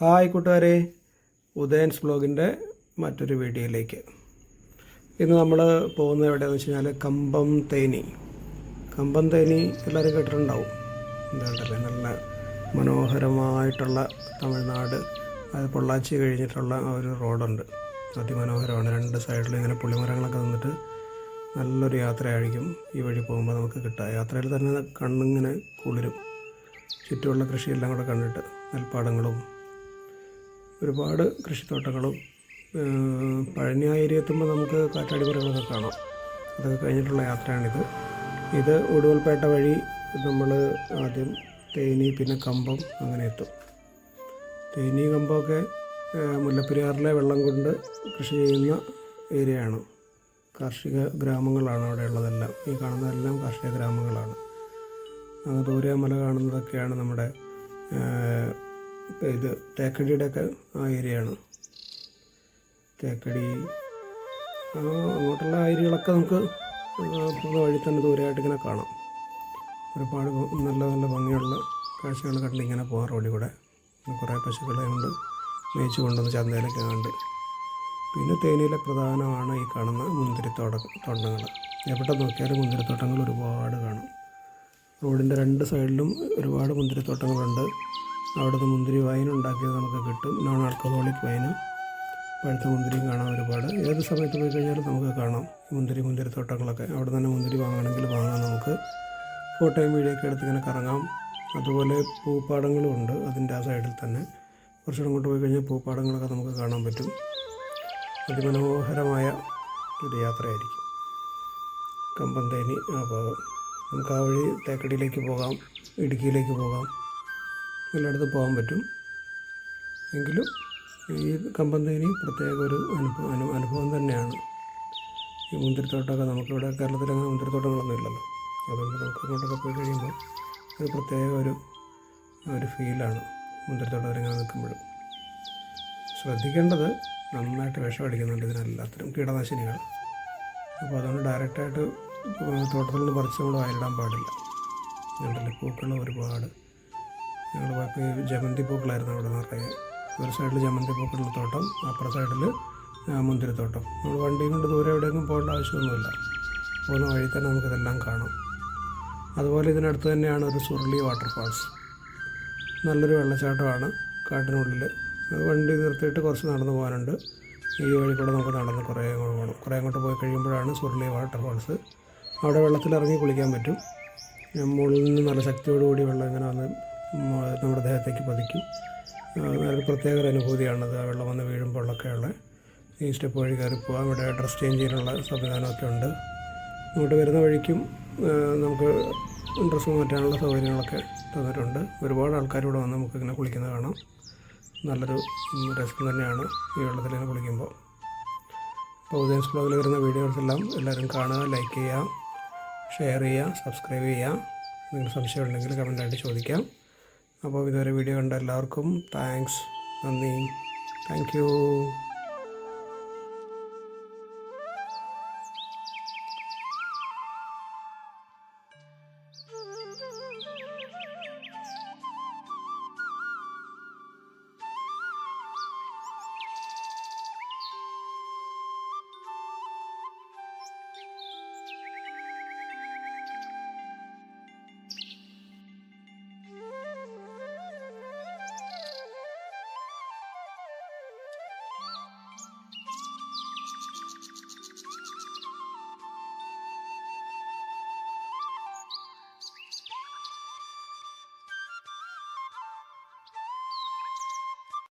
Hi കൂട്ടുകാരെ. ഉദയൻസ് ബ്ലോഗിന്റെ മറ്റൊരു വീഡിയോയിലേക്ക്. ഇന്ന് നമ്മൾ പോകുന്നത് എവിടെയാണെന്ന് വെച്ച് കഴിഞ്ഞാൽ കമ്പം തേനി. കമ്പം തേനി എല്ലാവരും കേട്ടിട്ടുണ്ടാവും. എന്താണ്ടല്ലേ നല്ല മനോഹരമായിട്ടുള്ള തമിഴ്നാട് അത് പൊള്ളാച്ചി കഴിഞ്ഞിട്ടുള്ള ഒരു റോഡുണ്ട്. അതിമനോഹരമാണ്. രണ്ട് സൈഡിൽ ഇങ്ങനെ പുളിമരങ്ങളൊക്കെ നിന്നിട്ട് നല്ലൊരു യാത്രയായിരിക്കും ഈ വഴി പോകുമ്പോൾ നമുക്ക് കിട്ടുക. യാത്രയിൽ തന്നെ കണ്ണിങ്ങനെ കുളിരും. ചുറ്റുമുള്ള കൃഷിയെല്ലാം കൂടെ കണ്ടിട്ട് നെൽപ്പാടങ്ങളും ഒരുപാട് കൃഷിത്തോട്ടങ്ങളും പഴനി ആ ഏരിയ എത്തുമ്പോൾ നമുക്ക് കാറ്റാടിമരങ്ങളൊക്കെ കാണാം. അതൊക്കെ കഴിഞ്ഞിട്ടുള്ള യാത്രയാണിത്. ഇത് ഒടുവൽപേട്ട വഴി നമ്മൾ ആദ്യം തേനി പിന്നെ കമ്പം അങ്ങനെ എത്തും. തേനി കമ്പമൊക്കെ മുല്ലപ്പെരിയാറിലെ വെള്ളം കൊണ്ട് കൃഷി ചെയ്യുന്ന ഏരിയയാണ്. കാർഷിക ഗ്രാമങ്ങളാണ് അവിടെ ഉള്ളതെല്ലാം. ഈ കാണുന്നതെല്ലാം കാർഷിക ഗ്രാമങ്ങളാണ്. അങ്ങ് ദൂരെ മല കാണുന്നതൊക്കെയാണ് നമ്മുടെ ഏഹ്, ഇപ്പം ഇത് തേക്കടിയുടെയൊക്കെ ആ ഏരിയയാണ്. തേക്കടി ആ, അങ്ങോട്ടുള്ള ഏരിയകളൊക്കെ നമുക്ക് പോകുന്ന വഴി തന്നെ ദൂരമായിട്ട് ഇങ്ങനെ കാണാം. ഒരുപാട് നല്ല നല്ല ഭംഗിയുള്ള കാഴ്ചകൾ കണ്ടിട്ട് ഇങ്ങനെ പോകാം റോഡിൽ കൂടെ. കുറേ പശുക്കളെ കൊണ്ട് മേയിച്ച് കൊണ്ടുവന്ന് ചന്തയിലൊക്കെ കണ്ട്. പിന്നെ തേനിയിലെ പ്രധാനമാണ് ഈ കാണുന്ന മുന്തിരിത്തോട്ട തോട്ടങ്ങൾ എവിടെ നോക്കിയാലും മുന്തിരിത്തോട്ടങ്ങൾ ഒരുപാട് കാണും. റോഡിന്റെ രണ്ട് സൈഡിലും ഒരുപാട് മുന്തിരിത്തോട്ടങ്ങളുണ്ട്. അവിടുന്ന് മുന്തിരി വൈൻ ഉണ്ടാക്കിയത് നമുക്ക് കിട്ടും. നോൺ ആൽക്കഹോളിക് വൈന് പഴുത്ത മുന്തിരിയും കാണാൻ ഒരുപാട്. ഏത് സമയത്ത് പോയി കഴിഞ്ഞാലും നമുക്ക് കാണാം. മുന്തിരി മുന്തിരി മുന്തിരിത്തോട്ടങ്ങളൊക്കെ അവിടെ തന്നെ മുന്തിരി വാങ്ങണമെങ്കിൽ വാങ്ങാം നമുക്ക്. ഫോട്ടോയും വീഡിയോ ഒക്കെ എടുത്ത് ഇങ്ങനെ കറങ്ങാം. അതുപോലെ പൂപ്പാടങ്ങളും ഉണ്ട് അതിന്റെ ആ സൈഡിൽ തന്നെ. കുറച്ചുകൂടെ അങ്ങോട്ട് പോയി കഴിഞ്ഞാൽ പൂപ്പാടങ്ങളൊക്കെ നമുക്ക് കാണാൻ പറ്റും. അതിമനോഹരമായ ഒരു യാത്രയായിരിക്കും. കമ്പന്തേനി ആ ഭാഗം നമുക്ക് ആ വഴി തേക്കടിയിലേക്ക് പോകാം ഇടുക്കിയിലേക്ക് പോകാം. എല്ലായിടത്തും പോകാൻ പറ്റും. എങ്കിലും ഈ കമ്പന്തേനി പ്രത്യേക ഒരു അനുഭവം അനു അനുഭവം തന്നെയാണ്. ഈ മുന്തിരിത്തോട്ടമൊക്കെ നമുക്കിവിടെ കേരളത്തിൽ അങ്ങനെ മുന്തിരിത്തോട്ടങ്ങളൊന്നും ഇല്ലല്ലോ. അതുകൊണ്ട് നമുക്ക് അങ്ങോട്ടൊക്കെ പോയി കഴിയുമ്പോൾ ഒരു പ്രത്യേക ഒരു ഒരു ഫീലാണ് മുന്തിരിത്തോട്ടം ഇങ്ങനെ നിൽക്കുമ്പോഴും. ശ്രദ്ധിക്കേണ്ടത് നന്നായിട്ട് വിഷം അടിക്കുന്നുണ്ട് ഇതിനെല്ലാത്തിനും കീടനാശിനികൾ. അപ്പോൾ അതുകൊണ്ട് ഡയറക്റ്റായിട്ട് തോട്ടത്തിൽ നിന്ന് പറിച്ച് നമ്മൾ വയലിടാൻ പാടില്ല. ഉണ്ടല്ലേ പൂക്കൾ ഒരുപാട് ഞങ്ങൾ ബാക്കി ജമന്തി പൂക്കളായിരുന്നു അവിടെ നിറയെ. ഒരു സൈഡിൽ ജമന്തി പൂക്കളുടെ തോട്ടം അപ്പുറ സൈഡിൽ മുന്തിരിത്തോട്ടം നമ്മൾ വണ്ടിയും കൊണ്ട് ദൂരെ എവിടെയെങ്കിലും പോകേണ്ട ആവശ്യമൊന്നുമില്ല. പോകുന്ന വഴി തന്നെ നമുക്കിതെല്ലാം കാണാം. അതുപോലെ ഇതിനടുത്ത് തന്നെയാണ് ഒരു സുരുളി വാട്ടർഫാൾസ് നല്ലൊരു വെള്ളച്ചാട്ടമാണ് കാട്ടിനുള്ളിൽ അത് വണ്ടി നിർത്തിയിട്ട് കുറച്ച് നടന്നു പോകാനുണ്ട്. ഈ വഴി കൂടെ നമുക്ക് നടന്ന് കുറേ അങ്ങോട്ട് പോകണം കുറേ അങ്ങോട്ട് പോയി കഴിയുമ്പോഴാണ് സുരുളി വാട്ടർഫാൾസ് അവിടെ വെള്ളത്തിൽ ഇറങ്ങി കുളിക്കാൻ പറ്റും. മുകളിൽ നിന്ന് നല്ല ശക്തിയോടുകൂടി വെള്ളം ഇങ്ങനെ വന്ന് നമ്മുടെ ദേഹത്തേക്ക് പതിക്കും. അതൊരു പ്രത്യേക ഒരു അനുഭൂതിയാണത്. ആ വെള്ളം വന്ന് വീഴുമ്പോഴൊക്കെയുള്ള ഈ സ്റ്റെപ്പ് വഴി കയറി പോകാം ഇവിടെ ഡ്രസ് ചേഞ്ച് ചെയ്യാനുള്ള സംവിധാനമൊക്കെ ഉണ്ട്. ഇങ്ങോട്ട് വരുന്ന വഴിക്കും നമുക്ക് ഡ്രസ്സ് മാറ്റാനുള്ള സൗകര്യങ്ങളൊക്കെ തന്നിട്ടുണ്ട്. ഒരുപാട് ആൾക്കാർ ഇവിടെ വന്ന് നമുക്ക് ഇങ്ങനെ കുളിക്കുന്നത് കാണാം. നല്ലൊരു രസം തന്നെയാണ് ഈ വെള്ളത്തിൽ ഇങ്ങനെ കുളിക്കുമ്പോൾ. അപ്പോൾ ഉദയൻസ് ബ്ലോഗിൽ വരുന്ന വീഡിയോസ് എല്ലാം എല്ലാവരും കാണുക ലൈക്ക് ചെയ്യുക ഷെയർ ചെയ്യുക സബ്സ്ക്രൈബ് ചെയ്യുക. നിങ്ങൾ സംശയമുണ്ടെങ്കിൽ കമന്റായിട്ട് ചോദിക്കാം. അപ്പോൾ ഇതുവരെ വീഡിയോ കണ്ട എല്ലാവർക്കും താങ്ക്സ് നന്ദി. Thank you